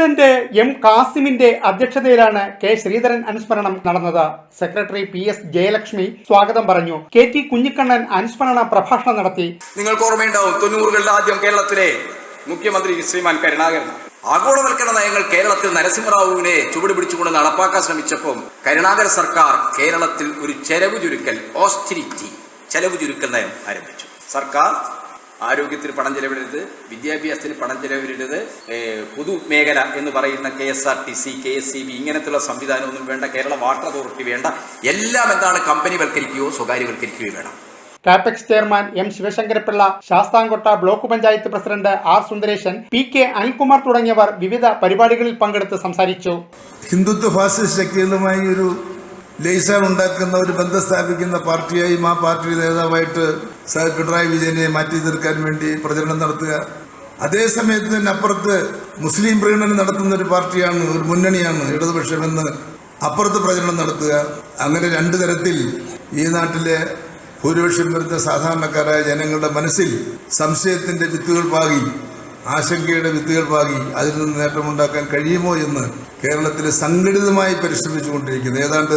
President M കാസിമിന്റെ അധ്യക്ഷതയിലാണ് K Sreedharan അനുസ്മരണം നടന്നത്. സെക്രട്ടറി പി എസ് ജയലക്ഷ്മി സ്വാഗതം പറഞ്ഞു. കെ ടി കുഞ്ഞിക്കണ്ണൻ അനുസ്മരണ പ്രഭാഷണം നടത്തി. നിങ്ങൾക്ക് ഓർമ്മയുണ്ടാവും തൊണ്ണൂറുകളുടെ ആദ്യം കേരളത്തിലെ മുഖ്യമന്ത്രി ശ്രീമാൻ കരുണാകരൻ. ആഗോളവൽക്കരണ നയങ്ങൾ കേരളത്തിൽ നരസിംഹറാവുവിനെ ചുവട് പിടിച്ചുകൊണ്ട് നടപ്പാക്കാൻ ശ്രമിച്ചപ്പോൾ കരുണാകര സർക്കാർ കേരളത്തിൽ ഒരു ചെലവ് ചുരുക്കൽ ഓസ്റ്റിരിറ്റി ചെലവ് ചുരുക്കൽ നയം ആരംഭിച്ചു. സർക്കാർ ആരോഗ്യത്തിന് പണം ചെലവിടരുത് വിദ്യാഭ്യാസത്തിന് പണം ചെലവിടരുത് പൊതുമേഖല എന്ന് പറയുന്ന K S R T C K S C B ഇങ്ങനത്തെയുള്ള സംവിധാനമൊന്നും വേണ്ട കേരള വാട്ടർ അതോറിറ്റി വേണ്ട. എല്ലാം എന്താണ് കമ്പനിവൽക്കരിക്കുകയോ സ്വകാര്യവൽക്കരിക്കുകയോ വേണം. Kapex chairman M Sivasankarapillai Sasthamkotta block panchayat president R. Sundaresan P. K. Anilkumar തുടങ്ങിയവർ വിവിധ പരിപാടികളിൽ പങ്കെടുത്ത് സംസാരിച്ചു. ഹിന്ദുത്വ ഫാസിസ്റ്റ് ശക്തികളുമായി ഒരു ലേസാൻ ഉണ്ടാക്കുന്ന ഒരു ബന്ധം സ്ഥാപിക്കുന്ന പാർട്ടിയായും ആ പാർട്ടി നേതാവായിട്ട് സർ പിണറായി വിജയനെ മാറ്റി തീർക്കാൻ വേണ്ടി പ്രചരണം നടത്തുക. അതേ സമയത്ത് തന്നെ അപ്പുറത്ത് മുസ്ലിം പ്രീണനം നടത്തുന്ന ഒരു പാർട്ടിയാണ് ഒരു മുന്നണിയാണ് ഇടതുപക്ഷമെന്ന് അപ്പുറത്ത് പ്രചരണം നടത്തുക. അങ്ങനെ രണ്ടു തരത്തിൽ ഈ നാട്ടിലെ ഭൂരിപക്ഷം വരുന്ന സാധാരണക്കാരായ ജനങ്ങളുടെ മനസ്സിൽ സംശയത്തിന്റെ വിത്തുകൾ പാകി ആശങ്കയുടെ വിത്തുകൾ പാകി അതിൽ നിന്ന് നേട്ടമുണ്ടാക്കാൻ കഴിയുമോ എന്ന് കേരളത്തിൽ സംഘടിതമായി പരിശ്രമിച്ചുകൊണ്ടിരിക്കുന്നു. ഏതാണ്ട്